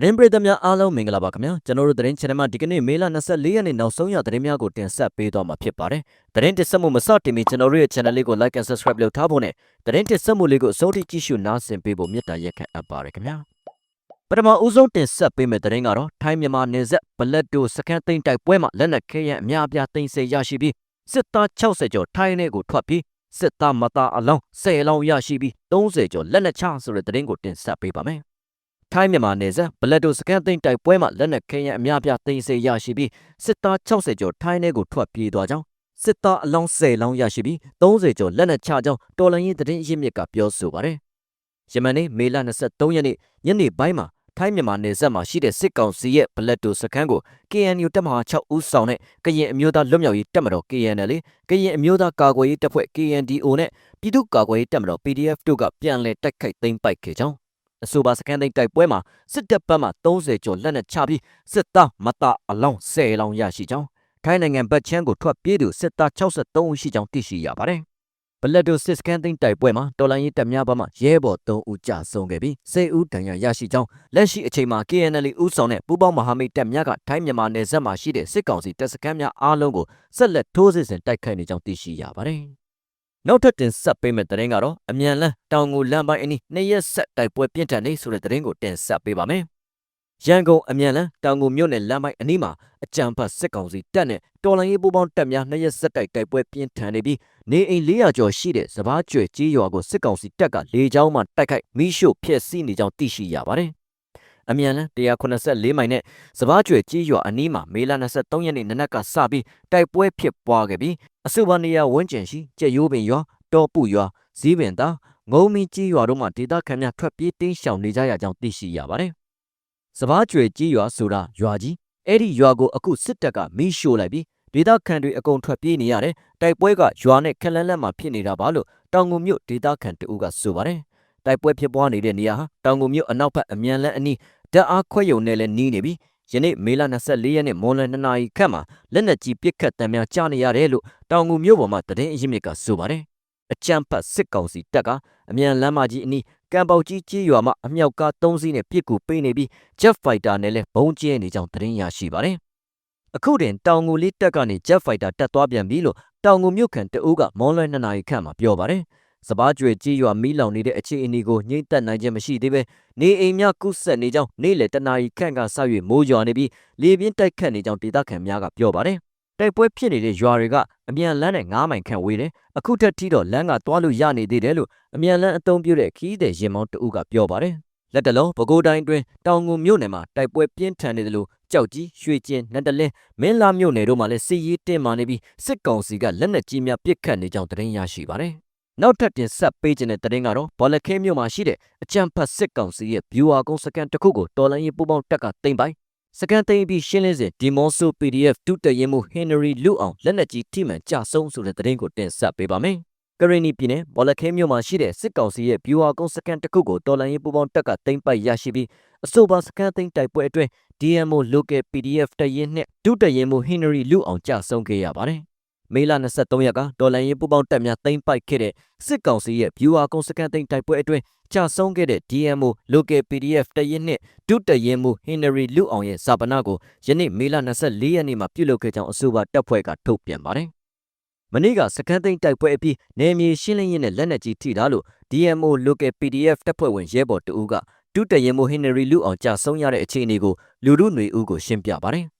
သတင်းပရိသတ်များအားလုံးမင်္ဂလာပါခင်ဗျာကျွန်တော်တို့သတင်း channel မှာဒီကနေ့မေလ24ရက်နေ့နောက်ဆုံးရသတင်းများကိုတင်ဆက်ပေးသွားမှာဖြစ်ပါတယ်သတင်းတင်ဆက်မှုမစတင်မီကျွန်တော်တို့ရဲ့ channel လေးကို like and subscribe လုပ်ထားဖို့နဲ့သတင်းတင်ဆက်မှုလေးကိုအဆုံးထိကြည့်ရှုနားဆင်ပေးဖို့မေတ္တာရက်ခံအပ်ပါတယ်ခင်ဗျာပထမဦးဆုံးတင်ဆက်ပေးမယ့်သတင်းကတော့ထိုင်းမြန်မာနယ်စပ်ဘလက်တိုစကန်သိန်းတိုက်ပွဲမှာလက်နက်ခဲယံအများအပြားသိမ်းဆည်းရရှိပြီးစစ်သား60ကျော်ထိုင်းနယ်ကိုထွက်ပြီးစစ်သားမသားအလောင်း10လောင်းရရှိပြီး30ကျော်လက်နက်ချဆိုတဲ့သတင်းကိုတင်ဆက်ပေးပါမယ် ထိုင်းမြန်မာနယ်စပ်ဘလက်တိုစကန်သိန်းတိုက်ပွဲမှာလက်နက်ခဲယံအများအပြားသိမ်းဆည်းရရှိပြီးစစ်သား60ကျော်ထိုင်းနယ်ကိုထွက်ပြေးသွားကြောင်းစစ်သားအလောင်း10လောင်းရရှိပြီး30ကျော်လက်နက်ချကြောင်းတော်လိုင်းရင်သတင်းရင်းမြစ်ကပြောဆိုပါတယ်ယမန်နေ့မေလ23ရက်နေ့ညနေပိုင်းမှာထိုင်းမြန်မာနယ်စပ်မှာရှိတဲ့စစ်ကောင်စီရဲ့ဘလက်တိုစခန်းကို KNU တပ်မဟာ6ဦးဆောင်တဲ့ကရင်အမျိုးသားလွတ်မြောက်ရေးတပ်မတော် KNL ကရင်အမျိုးသားကာကွယ်ရေးတပ်ဖွဲ့ KNDO နဲ့ပြည်သူ့ကာကွယ်ရေးတပ်မတော် PDF တို့ကပြန်လည်တိုက်ခိုက်သိမ်းပိုက်ခဲ့ကြောင်း အဆိုပါစခန်းသိမ်းတိုက်ပွဲမှာစစ်တပ်ဘက်မှ30ကျော်လက်နက်ချပြီးစစ်သားမတအလောင်း10လောင်းရရှိကြောင်းထိုင်းနိုင်ငံဘက်ချမ်းကိုထွက်ပြေးသူစစ်သား63ဦးရှိကြောင်းသိရှိရပါတယ်ဘလက်ဒိုစစ်စကန်သိန်းတိုက်ပွဲမှာတော်လိုင်းရေးတပ်များဘက်မှရဲဘော်3ဦးကြာဆုံးခဲ့ပြီး10ဦးဒဏ်ရာရရှိကြောင်းလက်ရှိအချိန်မှာ KNL ဦးဆောင်တဲ့ပူးပေါင်းမဟာမိတ်တပ်များကထိုင်းမြန်မာနယ်စပ်မှာရှိတဲ့စစ်ကောင်စီတပ်စခန်းများအားလုံးကိုဆက်လက်ထိုးစစ်ဆင်တိုက်ခိုက်နေကြောင်းသိရှိရပါတယ်။ နောက်ထပ်တင်ဆက်ပေးမယ့်သတင်းကတော့အမြန်လန်းတောင်ငူလမ်းပိုင်းအနီးနှစ်ရက်ဆက်တိုက်ပွဲပြင်းထန်နေဆိုတဲ့သတင်းကိုတင်ဆက်ပေးပါမယ်။ရန်ကုန်အမြန်လန်းတောင်ငူမြို့နယ်လမ်းပိုင်းအနီးမှာအကြံဖတ်စစ်ကောင်စီတပ်နဲ့တော်လိုင်းရေးပူးပေါင်းတပ်များနှစ်ရက်ဆက်တိုက်တိုက်ပွဲပြင်းထန်နေပြီးနေအိမ်400ကျော်ရှိတဲ့စပားကျွဲကြီးရွာကိုစစ်ကောင်စီတပ်ကလေကြောင်းမှတိုက်ခိုက်မိရှို့ဖျက်ဆီးနေကြောင်းသိရှိရပါတယ်။ အမြန်လန်း184မိုင်နဲ့စပားကျွဲကြီးရွာအနီးမှာမေလ23ရက်နေ့နနက်ကစပြီးတိုက်ပွဲဖြစ်ပွားခဲ့ပြီးအဆိုပါနေရာဝန်းကျင်ရှိကျက်ရိုးပင်ရွာတောပုရွာဇီးပင်သားငုံမီကြီးရွာတို့မှဒေသခံများထွက်ပြေးတင်းရှောင်နေကြရကြောင်းသိရှိရပါတယ်။စပားကျွေကြီးရွာဆိုတာရွာကြီးအဲ့ဒီရွာကိုအခုစစ်တပ်ကမီးရှို့လိုက်ပြီးဒေသခံတွေအကုန်ထွက်ပြေးနေရတယ်တိုက်ပွဲကရွာနဲ့ခက်လန်းလန်းမှာဖြစ်နေတာပါလို့တောင်ငုံမြို့ဒေသခံတဦးကဆိုပါတယ်တိုက်ပွဲဖြစ်ပွားနေတဲ့နေရာဟာတောင်ငုံမြို့အနောက်ဘက်အမြန်လန်းအနီး ဓာတ်အားခွဲယုံနဲ့လည်းနီးနေပြီးယနေ့မေလ24ရက်နေ့မွန်လွယ်2နာရီခန့်မှာလက်နက်ကြီးပစ်ခတ်တံများကြားနေရတယ်လို့တောင်ငူမြို့ပေါ်မှာတရင်အရင်မြစ်ကဆိုပါတယ်အကြမ်းဖက်စစ်ကောင်စီတပ်ကအမြန်လမ်းမကြီးအနီးကံပေါကြီးကြီးရွာမှာအမြောက်ကား၃စီးနဲ့ပစ်ကူပေးနေပြီး Jet Fighter နဲ့လည်းဘုံကျဲနေကြောင်းသတင်းရရှိပါတယ်။အခုတင်တောင်ငူလေးတက်ကနေ Jet Fighter တက်သွားပြန်ပြီလို့တောင်ငူမြို့ခံတအုပ်ကမော်လွယ်2နာရီခန့်မှာပြောပါတယ်။ စပားကျွေကြီးရွာမီးလောင်နေတဲ့အခြေအနေကိုညှိတက်နိုင်ခြင်းမရှိသေးပဲနေအိမ်များကုဆက်နေကြောင်းနေ့လယ်တနာရီခန့်ကစ၍မိုးရွာနေပြီးလေပြင်းတိုက်ခတ်နေကြောင်းဒေသခံများကပြောပါတယ်တိုက်ပွဲဖြစ်နေတဲ့ရွာတွေကအမြန်လန်းနဲ့9မိုင်ခန့်ဝေးတယ်။အခုထက်ထိတော့လမ်းကသွားလို့ရနေသေးတယ်လို့အမြန်လန်းအသုံးပြုတဲ့ခီးတဲ့ရင်မောင်းတဦးကပြောပါတယ်။လက်တလုံးပဲခူးတိုင်းတွင်တောင်ငူမြို့နယ်မှာတိုက်ပွဲပြင်းထန်နေတယ်လို့ကြောက်ကြီးရွှေကျင်းနတ်တလင်းမင်းလာမြို့နယ်တို့မှာလည်းစစ်ရေးတင်းမာနေပြီးစစ်ကောင်စီကလက်နက်ကြီးများပစ်ခတ်နေကြောင်းသတင်းရရှိပါတယ်။ နောက်ထပ်တင်ဆက်ပေးခြင်းတဲ့သတင်းကတော့ဘောလခဲမြို့မှာရှိတဲ့အကြံဖတ်စစ်ကောင်စီရဲ့ viewer ကုန်းစကန်တစ်ခုကိုတော်လိုင်းရေးပူးပေါင်းတပ်ကတင်ပိုင်စကန်သိမ်းပြီးရှင်းလင်းစဉ်ဒီမော့ဆို PDF တူတရင်မှုဟင်နရီလူအောင်လက်နက်ကြီးထိမှန်ကြဆုံးဆိုတဲ့သတင်းကိုတင်ဆက်ပေးပါမယ်။ကရင်နီပြည်နယ်ဘောလခဲမြို့မှာရှိတဲ့စစ်ကောင်စီရဲ့ဗျူဟာကုန်းစကန်တစ်ခုကိုတော်လန်ရေးပူးပေါင်းတပ်ကသိမ်းပိုက်ရရှိပြီးအဆိုပါစကန်သိမ်းတိုက်ပွဲအတွင်း DMO Local PDF တရင်နဲ့ဒုတရင်မှုဟင်နရီလူအောင်ကြဆုံးခဲ့ရပါတယ်။ မေလ23ရက်ကတော်လန်ရေးပူးပေါင်းတပ်များသိမ်းပိုက်ခဲ့တဲ့စစ်ကောင်စီရဲ့ဗျူဟာကုန်းစကန်သိမ်းတိုက်ပွဲအတွင်းကြာဆုံးခဲ့တဲ့ DMO Local PDF တရင်နှင့်ဒုတရင်မှု Henry လူအောင်ရဲ့ဇာပနာကိုယနေ့မေလ24ရက်နေ့မှာပြုလုပ်ခဲ့ကြောင်းအဆိုပါတပ်ဖွဲ့ကထုတ်ပြန်ပါတယ်။မနေ့ကစကန်သိန်းတိုက်ပွဲအပြီးနယ်မြေရှင်းလင်းရေးနဲ့လက်နက်ကြီးထိတာလို့ DMO Local PDF တပ်ဖွဲ့ဝင်ရဲဘော်တဦးကဒုတရင်မှု Henry လူအောင်ကြာဆုံးရတဲ့အခြေအနေကိုလူလူຫນွေဦးကိုရှင်းပြပါတယ်။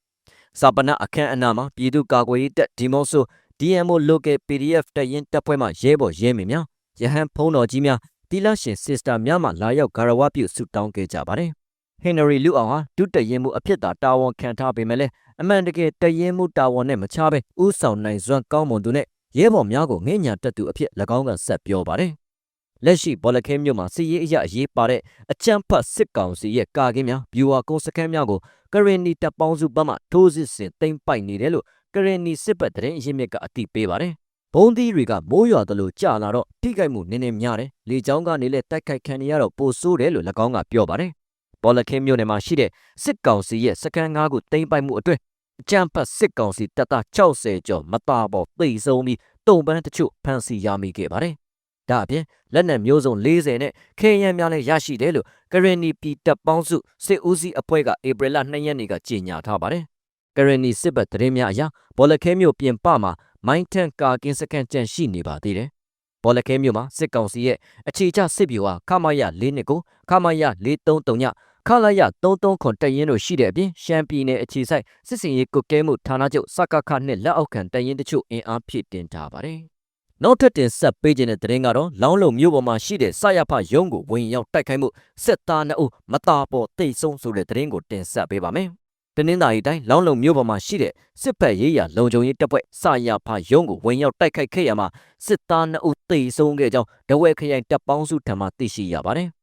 ဇာပနာအခမ်းအနားမှာပြည်သူ့ကာကွယ်ရေးတပ်ဒီမော့ဆို DMO Local PDF တရင်တပ်ဖွဲ့မှရဲဘော်ရဲမင်းများရဟန်းဖုံးတော်ကြီးများတီလာရှင်စစ်စတာများမှလာရောက်ဂါရဝပြုဆုတောင်းခဲ့ကြပါတယ်။ဟင်နရီလူအောင်ဟာဒုတရင်မှုအဖြစ်သာတာဝန်ခံထားပေမဲ့လည်းအမှန်တကယ်တရင်မှုတာဝန်နဲ့မချပဲဥဆောင်နိုင်စွမ်းကောင်းမွန်သူနဲ့ရဲဘော်များကိုငဲ့ညာတက်သူအဖြစ်၎င်းကဆက်ပြောပါတယ်။လက်ရှိဘောလခဲမြို့မှာစီရေးအရအရေးပါတဲ့အကြမ်းဖက်စစ်ကောင်စီရဲ့ကာကင်းများဗျူဟာကုန်းစခန်းများကို ကရင်နီတပ်ပေါင်းစုဘက်မှထိုးစစ်ဆင်သိမ်းပိုက်နေတယ်လို့ကရင်နီစစ်ဘက်တရင်အရင်းမြစ်ကအတိပေးပါတယ်။ဘုံသီးတွေကမိုးရွာသလိုကြာလာတော့ထိခိုက်မှုနည်းနည်းများတယ်။လေကြောင်းကနေလည်းတိုက်ခိုက်ခံရတော့ပိုဆိုးတယ်လို့၎င်းကပြောပါတယ်။ပေါ်လခင်းမြို့နယ်မှာရှိတဲ့စစ်ကောင်စီရဲ့စခန်း၅ခုသိမ်းပိုက်မှုအတွက်အကြမ်းဖက်စစ်ကောင်စီတပ်သား60ကျော်မတာပေါ်သိဆုံးပြီးတုံပန်းတချို့ဖမ်းဆီးရမိခဲ့ပါတယ် ဒါအပြင်လက်နက်မျိုးစုံ40နဲ့ခေရန်များလည်းရရှိတယ်လို့ကရင်နီပြည်တပ်ပေါင်းစုစစ်ဦးစီးအဖွဲ့ကဧပြီလ2ရက်နေ့ကကြေညာထားပါတယ်။ကရင်နီစစ်ဘက်သတင်းများအရဘောလခဲမျိုးပြင်ပမှာမိုင်းထန်ကာကင်းစခန်းကြန့်ရှိနေပါသေးတယ်။ဘောလခဲမျိုးမှာစစ်ကောင်စီရဲ့အခြေချစစ်ဗျူဟာခမရ၄နှစ်ကိုခမရ433ညခလာရ33ခွန်တရင်တို့ရှိတဲ့အပြင်ရှမ်းပြည်နယ်အခြေစိုက်စစ်စင်ရေးကုကဲမှုဌာနချုပ်စကခနဲ့လက်အောက်ခံတရင်တချို့အင်အားဖြည့်တင်ထားပါတယ်။ နောက်ထပ်တင်ဆက်ပေးခြင်းတဲ့သတင်းကတော့လောင်းလုံမြို့ပေါ်မှာရှိတဲ့စရဖရုံးကိုဝင်ရောက်တိုက်ခိုက်မှုစစ်သားနှုတ်မတာပေါ်တိတ်ဆုံးဆိုတဲ့သတင်းကိုတင်ဆက်ပေးပါမယ်။တနင်္သာရီတိုင်းလောင်းလုံမြို့ပေါ်မှာရှိတဲ့စစ်ဖက်ရေးရလုံခြုံရေးတပ်ဖွဲ့စရဖရုံးကိုဝင်ရောက်တိုက်ခိုက်ခဲ့ရမှာစစ်သားနှုတ်တိတ်ဆုံးခဲ့ကြောင်းဒဝဲခရိုင်တပ်ပေါင်းစုထံမှသိရှိရပါတယ်။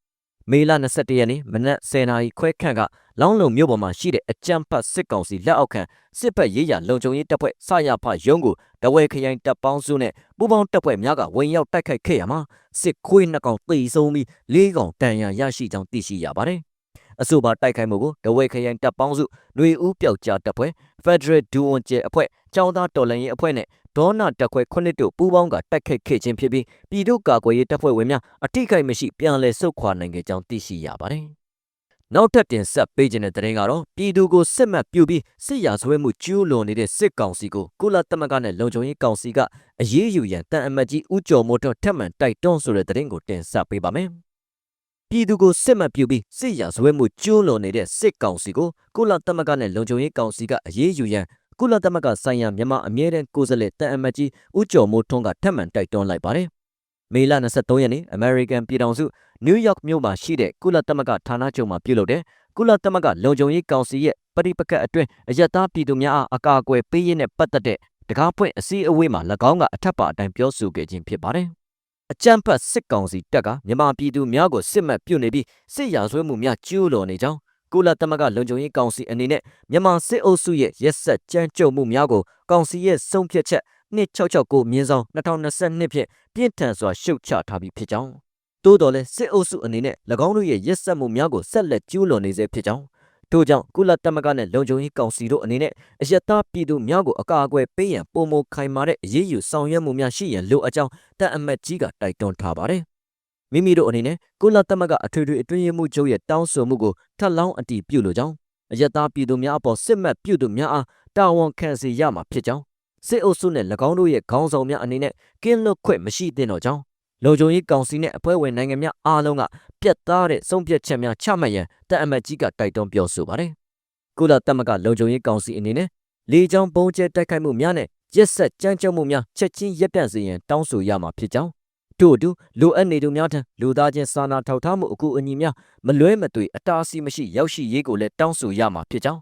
မေလ21ရက်နေ့မနက်10:00နာရီခွဲခန့်ကလောင်းလုံမြို့ပေါ်မှာရှိတဲ့အကြမ်းဖက်စစ်ကောင်စီလက်အောက်ခံစစ်ဘက်ရေးရလုံခြုံရေးတပ်ဖွဲ့စရဖရုံးကိုတဝဲခရိုင်တပ်ပေါင်းစုနဲ့ပူးပေါင်းတပ်ဖွဲ့များကဝင်ရောက်တိုက်ခိုက်ခဲ့ရမှာစစ်ခွေးနှစ်ကောင်သေဆုံးပြီးလေးကောင်တန်ရာရရှိကြောင်းသိရှိရပါတယ်။အဆိုပါတိုက်ခိုက်မှုကိုတဝဲခရိုင်တပ်ပေါင်းစုຫນွေဦးပျောက်ကြားတပ်ဖွဲ့ Federal ဒူဝန်ကျဲအဖွဲ့ចောင်းသားတော်လှန်ရေးအဖွဲ့နဲ့ ဒေါနာတက်ခွဲခုနှစ်တို့ပူးပေါင်းကတိုက်ခိုက်ခဲ့ခြင်းဖြစ်ပြီးပြည်သူ့ကာကွယ်ရေးတပ်ဖွဲ့ဝင်များအထိကိမရှိပြန်လည်ဆုတ်ခွာနိုင်ခဲ့ကြောင်းသိရှိရပါတယ်။နောက်ထပ်တင်ဆက်ပေးခြင်းတဲ့တဲ့ရင်ကတော့ပြည်သူကိုစစ်မှတ်ပြုပြီးစစ်ရာဇဝဲမှုကျူးလွန်နေတဲ့စစ်ကောင်စီကိုကုလသမဂ္ဂနဲ့လုံခြုံရေးကောင်စီကအရေးယူရန်တန်အမတ်ကြီးဦးကျော်မိုးထွန်းထပ်မံတိုက်တွန်းဆိုတဲ့တဲ့ရင်ကိုတင်ဆက်ပေးပါမယ်။ပြည်သူကိုစစ်မှတ်ပြုပြီးစစ်ရာဇဝဲမှုကျူးလွန်နေတဲ့စစ်ကောင်စီကိုကုလသမဂ္ဂနဲ့လုံခြုံရေးကောင်စီကအရေးယူရန် ကုလသမဂ္ဂဆိုင်ရာမြန်မာအမြဲတမ်းကိုယ်စားလှယ်တန်အမတ်ကြီးဦးကျော်မိုးထွန်းကထပ်မံတိုက်တွန်းလိုက်ပါတယ်။မေလ23ရက်နေ့ American ပြည်ထောင်စုနယူးယောက်မြို့မှာရှိတဲ့ကုလသမဂ္ဂဌာနချုပ်မှာပြုလုပ်တဲ့ကုလသမဂ္ဂလုံခြုံရေးကောင်စီရဲ့ပဋိပက္ခအတွင်းအယက်သားပြည်သူများအားအကာအကွယ်ပေးရင်းနဲ့ပတ်သက်တဲ့တကားပွင့်အစည်းအဝေးမှာ၎င်းကအထက်ပါအတိုင်းပြောဆိုခဲ့ခြင်းဖြစ်ပါတယ်။အကြမ်းဖက်စစ်ကောင်စီတပ်ကမြန်မာပြည်သူများကိုစစ်မှတ်ပြုတ်နေပြီးစစ်ရာဇဝဲမှုများကျူးလွန်နေကြောင်း ကုလသမဂ္ဂလုံခြုံရေးကောင်စီအနေနဲ့မြန်မာစစ်အုပ်စုရဲ့ရက်ဆက်ကြမ်းကြုတ်မှုများကိုကောင်စီရဲ့ဆုံးဖြတ်ချက်2669မြင်းဆောင်2022ဖြင့်ပြင်းထန်စွာရှုတ်ချထားပြီးဖြစ်ကြောင်းတိုးတော်လဲစစ်အုပ်စုအနေနဲ့၎င်းတို့ရဲ့ရက်ဆက်မှုများကိုဆက်လက်ကျူးလွန်နေစေဖြစ်ကြောင်းထို့ကြောင့်ကုလသမဂ္ဂနဲ့လုံခြုံရေးကောင်စီတို့အနေနဲ့အယက်သားပြည်သူများကိုအကာအကွယ်ပေးရန်ပုံမခိုင်မာတဲ့အရေးယူဆောင်ရွက်မှုများရှိရန်လိုအပ်ကြောင်းတပ်အမတ်ကြီးကတိုက်တွန်းထားပါတယ် မိမိတို့အနေနဲ့ကုလသမဂ္ဂအထွေထွေအတွင်းရေးမှူးချုပ်ရဲ့တောင်းဆိုမှုကိုထပ်လောင်းအတည်ပြုလိုကြောင်းအယက်သားပြည်သူများအပေါ်စစ်မှတ်ပြုသူများအားတာဝန်ခံစေရမှာဖြစ်ကြောင်းစစ်အုပ်စုနဲ့၎င်းတို့ရဲ့ခေါင်းဆောင်များအနေနဲ့ကင်းလွတ်ခွင့်မရှိသင့်တော့ကြောင်းလုံခြုံရေးကောင်စီနဲ့အဖွဲ့ဝင်နိုင်ငံများအားလုံးကပြတ်သားတဲ့ဆုံးဖြတ်ချက်များချမှတ်ရန်တပ်အမတ်ကြီးကတိုက်တွန်းပြောဆိုပါတယ်။ကုလသမဂ္ဂလုံခြုံရေးကောင်စီအနေနဲ့လေကြောင်းပုံကျဲတိုက်ခိုက်မှုများနဲ့ရက်ဆက်ကြမ်းကြုတ်မှုများချက်ချင်းရပ်တန့်စေရန်တောင်းဆိုရမှာဖြစ်ကြောင်း ထို့အတူလိုအပ်နေသူများထံလူသားချင်းစာနာထောက်ထားမှုအကူအညီများမလွဲမသွေအတားအဆီးမရှိရောက်ရှိရေးကိုလည်းတောင်းဆိုရမှာဖြစ်ကြောင်း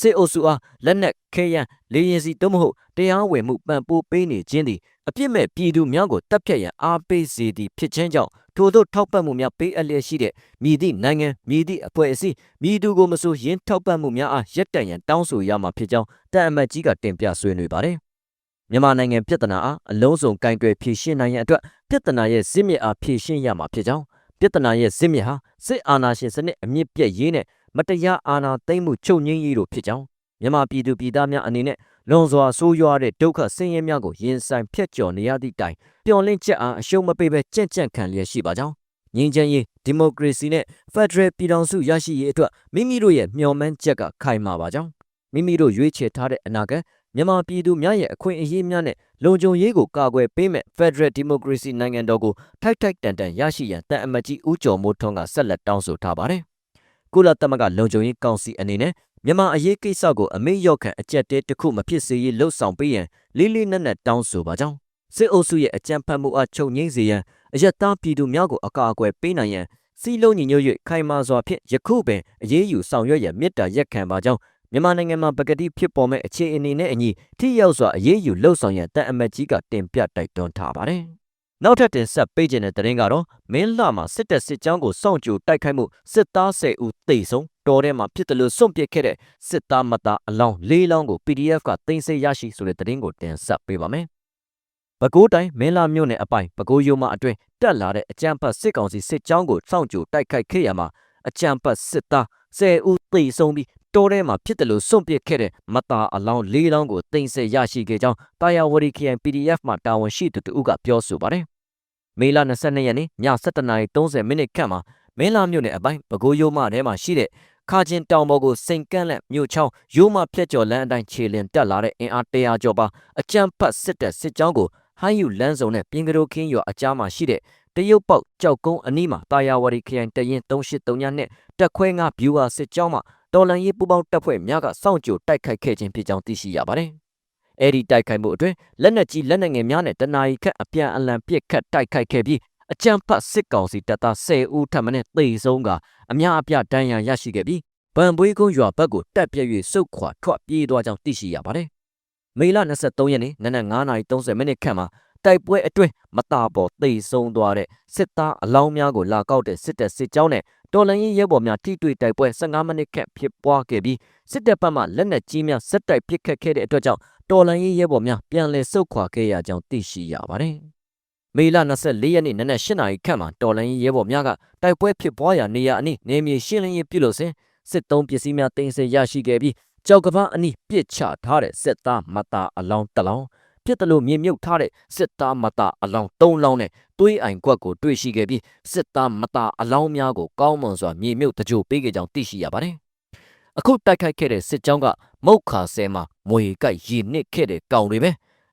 စစ်အုပ်စုအားလက်နက်ခဲယမ်းလေရင်စီသို့မဟုတ်တရားဝင်မှုပံ့ပိုးပေးနေခြင်းသည်အပြစ်မဲ့ပြည်သူများကိုတပ်ဖြတ်ရန်အားပေးစေသည်ဖြစ်ခြင်းကြောင့်ထို့သောထောက်ပံ့မှုများပေးအပ်လျက်ရှိတဲ့မြည်သည့်နိုင်ငံမြည်သည့်အဖွဲ့အစည်းမြည်သူကိုမဆိုရင်းထောက်ပံ့မှုများအားရပ်တန့်ရန်တောင်းဆိုရမှာဖြစ်ကြောင်းတန်အမတ်ကြီးကတင်ပြဆွေးနွေးပါတယ်မြန်မာနိုင်ငံပြည်ထနာအားအလုံးစုံကင်တွယ်ဖြည့်ရှင်းနိုင်ရန်အတွက် ပြည်ထနာရဲ့ဇစ်မြစ်အားဖြည့်ရှင်းရမှာဖြစ်ကြောင်းပြည်ထနာရဲ့ဇစ်မြစ်ဟာစစ်အာဏာရှင်စနစ်အမြင့်ပြည့်ရေးနဲ့မတရားအာဏာသိမ်းမှုချုပ်ငြိမ်းရေးတို့ဖြစ်ကြောင်းမြန်မာပြည်သူပြည်သားများအနေနဲ့လွန်စွာဆိုးရွားတဲ့ဒုက္ခဆင်းရဲများကိုရင်ဆိုင်ဖျက်ကျော်နေရသည့်တိုင်ပျော်လင့်ချက်အားအရှုံးမပေးဘဲကြင့်ကြံ့ခံလျက်ရှိပါကြောင်းငြိမ်းချမ်းရေးဒီမိုကရေစီနဲ့ဖက်ဒရယ်ပြည်ထောင်စုရရှိရေးအတွက်မိမိတို့ရဲ့မျှော်မှန်းချက်ကခိုင်မာပါကြောင်းမိမိတို့ရွေးချယ်ထားတဲ့အနာဂတ်မြန်မာပြည်သူများရဲ့အခွင့်အရေးများနဲ့ လုံခြုံရေးကိုကာကွယ်ပေးမဲ့ Federal Democracy နိုင်ငံတော်ကိုထိုက်ထိုက်တန်တန်ရရှိရန်တန်အမတ်ကြီးဦးကျော်မိုးထွန်းကဆက်လက်တောင်းဆိုထားပါတယ်။ကုလသမဂ္ဂလုံခြုံရေးကောင်စီအနေနဲ့မြန်မာအရေးကိစ္စကိုအမေရော့ခံအကြက်တဲတစ်ခုမဖြစ်စေရေးလှုံ့ဆော်ပေးရန်လေးလေးနက်နက်တောင်းဆိုပါကြောင်းစစ်အုပ်စုရဲ့အကြမ်းဖက်မှုအချုပ်ငိမ့်စေရန်အယက်သားပြည်သူများကိုအကာအကွယ်ပေးနိုင်ရန်စီလုံးညီညွတ်၍ခိုင်မာစွာဖြင့်ယခုပင်အရေးယူဆောင်ရွက်ရန်မြစ်တာရက်ခံပါကြောင်း မြန်မာနိုင်ငံမှာပကတိဖြစ်ပေါ်မဲ့အခြေအနေနဲ့အညီထိရောက်စွာအရေးယူလှုပ်ဆောင်ရန်တန်အမတ်ကြီးကတင်ပြတိုက်တွန်းထားပါတယ်။နောက်ထပ်တင်ဆက်ပေးခြင်းတဲ့သတင်းကတော့မင်းလှမှာစစ်တပ်စစ်ကြောင်းကိုစောင့်ကြိုတိုက်ခိုက်မှုစစ်သား10ဦးသေဆုံးတော်ထဲမှာဖြစ်တယ်လို့စွန့်ပစ်ခဲ့တဲ့စစ်သားမသားအလောင်း၄လောင်းကို PDF ကတင်ဆက်ရရှိဆိုတဲ့သတင်းကိုတင်ဆက်ပေးပါမယ်။ပဲခူးတိုင်းမင်းလာမြို့နယ်အပိုင်ပဲခူးရုံမအတွင်းတက်လာတဲ့အကြမ်းဖက်စစ်ကောင်စီစစ်ကြောင်းကိုစောင့်ကြိုတိုက်ခိုက်ခဲ့ရမှာအကြမ်းဖက်စစ်သား10ဦးသေဆုံးပြီး တောထဲမှာဖြစ်တယ်လို့စွန့်ပစ်ခဲ့တဲ့မတာအလောင်း၄လောင်းကိုတင်ဆက်ရရှိခဲ့ကြောင်းတာယာဝရီခရိုင် PDF မှတာဝန်ရှိသူတို့ကပြောဆိုပါတယ်မေလ22ရက်နေ့ည7:30မိနစ်ခန့်မှာမင်းလာမြို့နယ်အပိုင်းပဲခူးရိုးမထဲမှာရှိတဲ့ခါချင်းတောင်ပေါ်ကိုစိန်ကန့်လက်မြို့ချောင်းရိုးမဖြတ်ကျော်လမ်းအတိုင်းခြေလင်တက်လာတဲ့အင်အား100ကျော်ပါအကြမ်းဖက်စစ်တပ်စစ်ကြောင်းကိုဟိုင်းယူလန်းစုံနဲ့ပြင်ကရိုခင်းရွာအကြားမှာရှိတဲ့တရုတ်ပေါက်ကြောက်ကုန်းအနီးမှာတာယာဝတီခရိုင်တရင်383နဲ့တက်ခွဲငါဗျူဟာစစ်ကြောင်းမှာ တော်လန်ရေးပူပေါင်းတပ်ဖွဲ့များကစောင့်ကြိုတိုက်ခိုက်ခဲ့ခြင်းဖြစ်ကြောင်းသိရှိရပါတယ်။အဲဒီတိုက်ခိုက်မှုအတွင်းလက်နက်ကြီးလက်နက်ငယ်များနဲ့တနာရီခန့်အပြန်အလှန်ပစ်ခတ်တိုက်ခိုက်ခဲ့ပြီးအကြမ်းဖက်စစ်ကောင်စီတပ်သား10ဦးထပ်မံသေဆုံးကအများအပြားဒဏ်ရာရရှိခဲ့ပြီးဗန်ပွေးကုန်းရွာဘက်ကိုတက်ပြည့်၍စုတ်ခွာထွက်ပြေးသွားကြောင်းသိရှိရပါတယ်။မေလ23ရက်နေ့နနက်9:30မိနစ်ခန့်မှာတိုက်ပွဲအတွင်းမတာပေါ်သေဆုံးသွားတဲ့စစ်သားအလောင်းများကိုလာကောက်တဲ့စစ်တပ်စစ်ကြောင်းနဲ့ တော်လန်ရေးရဲဘော်များထိတွေ့တိုက်ပွဲ15မိနစ်ခန့်ဖြစ်ပွားခဲ့ပြီးစစ်တပ်ဘက်မှလက်နက်ကြီးများဆက်တိုက်ပစ်ခတ်ခဲ့တဲ့အတွက်ကြောင့်တော်လန်ရေးရဲဘော်များပြန်လည်ဆုတ်ခွာခဲ့ရကြောင်းသိရှိရပါတယ်။မေလ24ရက်နေ့နနက်8နာရီခန့်မှာတော်လန်ရေးရဲဘော်များကတိုက်ပွဲဖြစ်ပွားရာနေရာအနီးနေမြေရှင်းလင်းရေးပြုလုပ်စဉ်စစ်သုံးပစ္စည်းများတင်ဆက်ရရှိခဲ့ပြီးကြောက်ကပန်းအနီးပစ်ချထားတဲ့စစ်သားမတာအလောင်းတစ်လောင်း ဖြစ်တယ်လို့မြေမြုပ်ထားတဲ့စစ်သားမတာအလောင်း၃လောင်းနဲ့တွေးအိုင်ကွက်ကိုတွေ့ရှိခဲ့ပြီးစစ်သားမတာအလောင်းများကိုကောင်းမွန်စွာမြေမြုပ်တကြိုပေးခဲ့ကြောင်းသိရှိရပါတယ်။အခုတိုက်ခိုက်ခဲ့တဲ့စစ်ကြောင်းကမုတ်ခါဆဲမှာမွေကြိုက်ရေနစ်ခဲ့တဲ့ကောင်တွေပဲ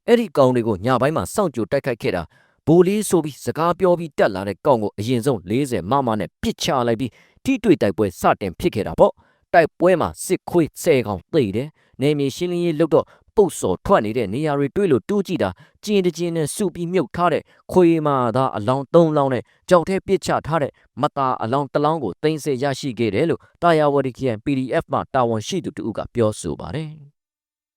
အဲ့ဒီကောင်တွေကိုညပိုင်းမှာစောင့်ကြိုတိုက်ခိုက်ခဲ့တာဘိုလီဆိုပြီးစကားပြောပြီးတက်လာတဲ့ကောင်ကိုအရင်ဆုံး40မမနဲ့ပစ်ချလိုက်ပြီးထိတွေ့တိုက်ပွဲစတင်ဖြစ်ခဲ့တာပေါ့တိုက်ပွဲမှာစစ်ခွေး10ကောင်သိတယ်နေမြေရှင်းလင်းရေးလုပ်တော့ ပုတ်စော်ထွက်နေတဲ့နေရာတွေတွေ့လို့တူးကြည့်တာကျင်းတကျင်းနဲ့စုပြီးမြုပ်ထားတဲ့ခွေမာသားအလောင်း၃လောင်းနဲ့ကြောက်ထဲပစ်ချထားတဲ့မတာအလောင်းတစ်လောင်းကိုတင်ဆက်ရရှိခဲ့တယ်လို့တာယာဝတီခရိုင် PDF မှတာဝန်ရှိသူတူကပြောဆိုပါတယ်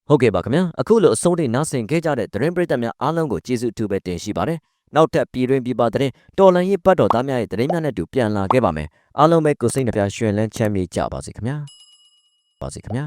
ဟုတ်ကဲ့ပါခင်ဗျာအခုလိုအဆုံးထိနားဆင်ခဲ့ကြတဲ့သတင်းပရိသတ်များအားလုံးကိုကျေးဇူးအထူးပဲတင်ရှိပါတယ်နောက်ထပ်ပြည်တွင်းပြည်ပသတင်းတော်လန်ရေးပတ်တော်သားများရဲ့သတင်းများနဲ့တူပြန်လာခဲ့ပါမယ်အားလုံးပဲကိုစိတ်နှပြရွှင်လန်းချမ်းမြေ့ကြပါစေခင်ဗျာပါစေခင်ဗျာ